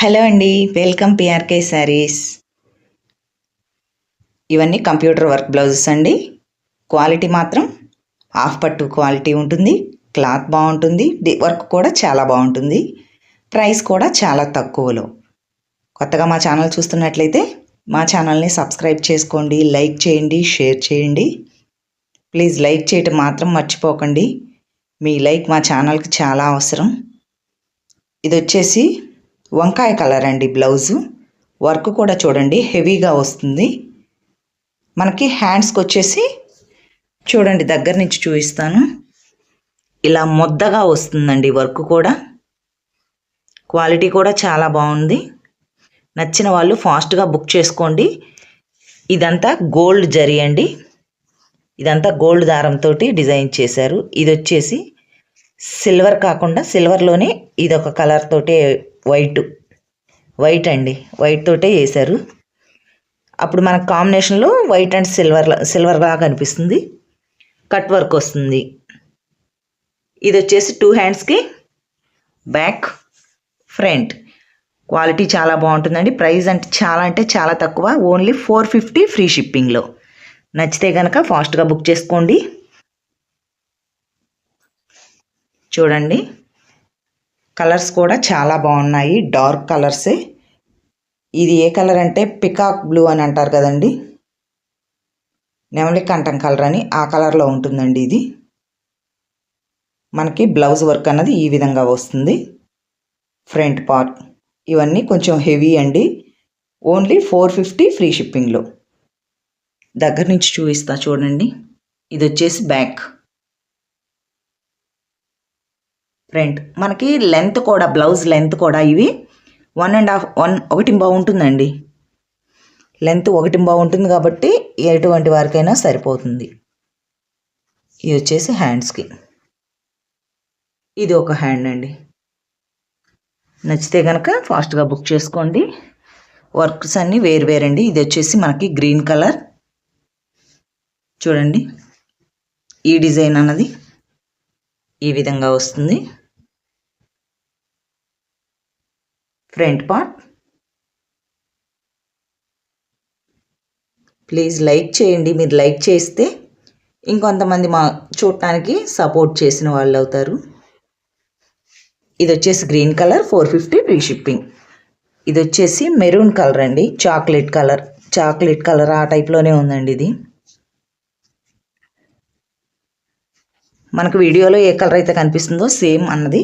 Hello అండి welcome PRK saris. ఇవన్నీ computer work blouses అండి. క్వాలిటీ మాత్రం హాఫ్ పట్టు క్వాలిటీ ఉంటుంది. క్లాత్ బాగుంటుంది. వర్క్ కూడా చాలా బాగుంటుంది. ప్రైస్ కూడా చాలా తక్కువలో. కొత్తగా మా ఛానల్ చూస్తున్నట్లయితే మా ఛానల్ని సబ్స్క్రైబ్ చేసుకోండి లైక్ చేయండి షేర్ చేయండి. ప్లీజ్ లైక్ చేయటం మాత్రం మర్చిపోకండి. మీ లైక్ మా ఛానల్కి చాలా అవసరం. ఇది వచ్చేసి వంకాయ కలర్ అండి బ్లౌజు. వర్క్ కూడా చూడండి హెవీగా వస్తుంది. మనకి హ్యాండ్స్కి వచ్చేసి చూడండి దగ్గర నుంచి చూపిస్తాను. ఇలా ముద్దగా వస్తుందండి వర్క్ కూడా. క్వాలిటీ కూడా చాలా బాగుంది. నచ్చిన వాళ్ళు ఫాస్ట్గా బుక్ చేసుకోండి. ఇదంతా గోల్డ్ జరీ అండి. ఇదంతా గోల్డ్ దారంతో డిజైన్ చేశారు. ఇది వచ్చేసి సిల్వర్ కాకుండా సిల్వర్లోనే ఇదొక కలర్ తోటే వైట్. వైట్ అండి. వైట్ తోటే వేశారు. అప్పుడు మనకు కాంబినేషన్లో వైట్ అండ్ సిల్వర్ సిల్వర్ లాగా అనిపిస్తుంది కట్ వర్క్ వస్తుంది. ఇది వచ్చేసి టూ హ్యాండ్స్కి బ్యాక్ ఫ్రంట్. క్వాలిటీ చాలా బాగుంటుందండి. ప్రైస్ అంటే చాలా అంటే చాలా తక్కువ. ఓన్లీ ఫోర్ ఫిఫ్టీ ఫ్రీ షిప్పింగ్లో. నచ్చితే కనుక ఫాస్ట్గా బుక్ చేసుకోండి. చూడండి. కలర్స్ కూడా చాలా బాగున్నాయి. డార్క్ కలర్సే. ఇది ఏ కలర్ అంటే పికాక్ బ్లూ అని అంటారు కదండి. నెమలి కంఠం కలర్ అని ఆ కలర్లో ఉంటుందండి ఇది. మనకి బ్లౌజ్ వర్క్ అన్నది ఈ విధంగా వస్తుంది. Front part. ఇవన్నీ కొంచెం హెవీ అండి. ఓన్లీ ఫోర్ ఫిఫ్టీ ఫ్రీ షిప్పింగ్లో. దగ్గర నుంచి చూపిస్తా చూడండి. ఇది వచ్చేసి బ్యాక్ ఫ్రంట్ మనకి లెంత్ కూడా బ్లౌజ్ లెంత్ కూడా ఇవి వన్ అండ్ హాఫ్ వన్ ఒకటి బాగుంటుందండి లెంత్ ఒకటి బాగుంటుంది కాబట్టి ఎటువంటి వారికైనా సరిపోతుంది. ఇది వచ్చేసి హ్యాండ్స్కి ఇది ఒక హ్యాండ్ అండి. నచ్చితే కనుక ఫాస్ట్గా బుక్ చేసుకోండి. వర్క్స్ అన్నీ వేరు వేరండి. ఇది వచ్చేసి మనకి గ్రీన్ కలర్ చూడండి. ఈ డిజైన్ అన్నది ఈ విధంగా వస్తుంది. Front part. ప్లీజ్ లైక్ చేయండి. మీరు లైక్ చేస్తే ఇంకొంతమంది మా చూడటానికి సపోర్ట్ చేసిన వాళ్ళు అవుతారు. ఇది వచ్చేసి green colour four fifty free shipping. ఇది వచ్చేసి మెరూన్ కలర్ అండి. Chocolate colour. చాక్లెట్ కలర్ ఆ టైప్లోనే ఉందండి ఇది. మనకు వీడియోలో ఏ కలర్ అయితే కనిపిస్తుందో సేమ్ అన్నది.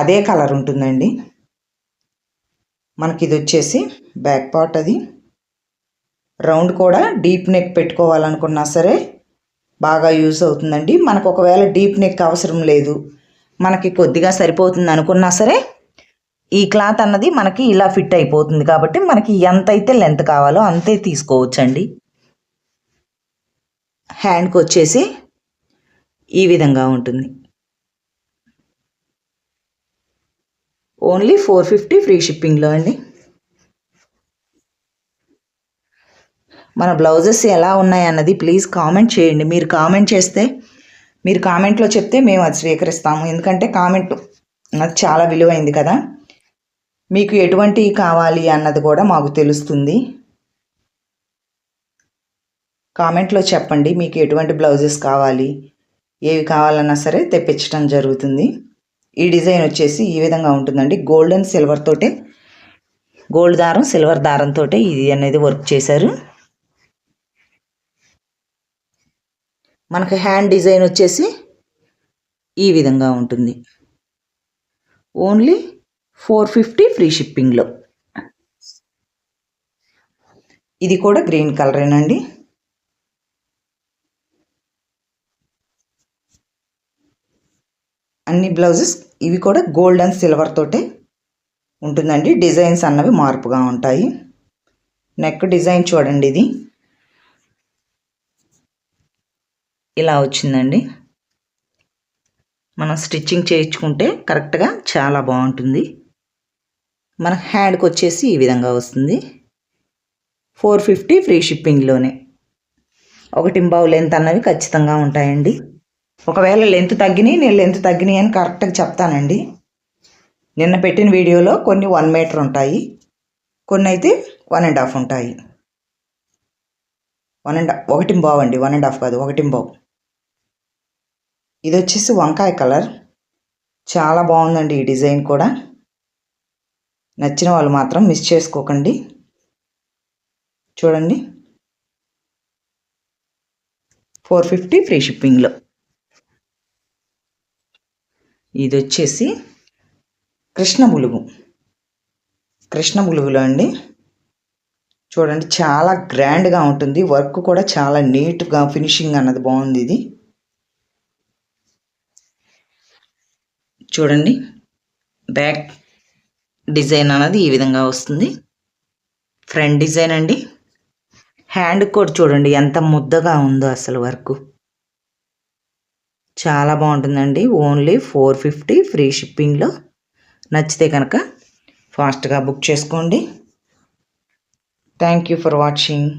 అదే కలర్ ఉంటుందండి. మనకి ఇది వచ్చేసి బ్యాక్ పార్ట్ అది. రౌండ్ కూడా డీప్ నెక్ పెట్టుకోవాలనుకున్నా సరే బాగా యూస్ అవుతుందండి. మనకు ఒకవేళ డీప్ నెక్ అవసరం లేదు. మనకి కొద్దిగా సరిపోతుంది అనుకున్నా సరే ఈ క్లాత్ అన్నది మనకి ఇలా ఫిట్ అయిపోతుంది కాబట్టి మనకి ఎంత అయితే లెంత్ కావాలో అంతే తీసుకోవచ్చండి. హ్యాండ్కి వచ్చేసి ఈ విధంగా ఉంటుంది. ఓన్లీ ఫోర్ ఫిఫ్టీ ఫ్రీ షిప్పింగ్లో అండి. మన బ్లౌజెస్ ఎలా ఉన్నాయి అన్నది ప్లీజ్ కామెంట్ చేయండి. మీరు కామెంట్ చేస్తే మీరు కామెంట్లో చెప్తే మేము అది స్వీకరిస్తాము. ఎందుకంటే కామెంట్ అది చాలా విలువైంది కదా. మీకు ఎటువంటివి కావాలి అన్నది కూడా మాకు తెలుస్తుంది. కామెంట్లో చెప్పండి మీకు ఎటువంటి బ్లౌజెస్ కావాలి ఏవి కావాలన్నా సరే తెప్పించడం జరుగుతుంది. ఈ డిజైన్ వచ్చేసి ఈ విధంగా ఉంటుందండి. గోల్డ్ అండ్ సిల్వర్ తోటే గోల్డ్ దారం సిల్వర్ దారంతో ఇది అనేది వర్క్ చేశారు. మనకు హ్యాండ్ డిజైన్ వచ్చేసి ఈ విధంగా ఉంటుంది. ఓన్లీ ఫోర్ ఫిఫ్టీ ఫ్రీ షిప్పింగ్లో ఇది కూడా గ్రీన్ కలరేనండి అన్ని బ్లౌజెస్ ఇవి కూడా గోల్డ్ అండ్ సిల్వర్ తోటే ఉంటుందండి. డిజైన్స్ అన్నవి మార్పుగా ఉంటాయి. నెక్ డిజైన్ చూడండి ఇది. ఇలా వచ్చిందండి. మనం స్టిచ్చింగ్ చేయించుకుంటే కరెక్ట్గా చాలా బాగుంటుంది. మన హ్యాండ్కి వచ్చేసి ఈ విధంగా వస్తుంది. ఫోర్ ఫిఫ్టీ ఫ్రీ షిప్పింగ్లోనే. ఒకటి బావు లెంత్ అన్నవి ఖచ్చితంగా ఉంటాయండి. ఒకవేళ లెంత్ తగ్గినాయి నేను లెంత్ తగ్గినాయి అని కరెక్ట్గా చెప్తానండి. నిన్న పెట్టిన వీడియోలో కొన్ని వన్ మీటర్ ఉంటాయి. కొన్ని అయితే వన్ అండ్ హాఫ్ ఉంటాయి. వన్ అండ్ ఒకటి బావండి అండి వన్ అండ్ హాఫ్ కాదు ఒకటి బావ్. ఇది వచ్చేసి వంకాయ కలర్ చాలా బాగుందండి ఈ డిజైన్ కూడా. నచ్చిన వాళ్ళు మాత్రం మిస్ చేసుకోకండి. చూడండి. ఫోర్ ఫిఫ్టీ ఫ్రీ షిప్పింగ్లో ఇది వచ్చేసి కృష్ణ ములుగు. కృష్ణ ములుగులో అండి చూడండి చాలా గ్రాండ్గా ఉంటుంది వర్క్ కూడా చాలా నీట్గా ఫినిషింగ్ అన్నది బాగుంది ఇది. చూడండి బ్యాక్ డిజైన్ అన్నది ఈ విధంగా వస్తుంది. ఫ్రంట్ డిజైన్ అండి. హ్యాండ్ కూడా చూడండి ఎంత ముద్దగా ఉందో అసలు వర్క్. చాలా బాగుంటుందండి. ఓన్లీ ఫోర్ ఫిఫ్టీ ఫ్రీ షిప్పింగ్లో నచ్చితే కనుక ఫాస్ట్గా బుక్ చేసుకోండి. Thank you for watching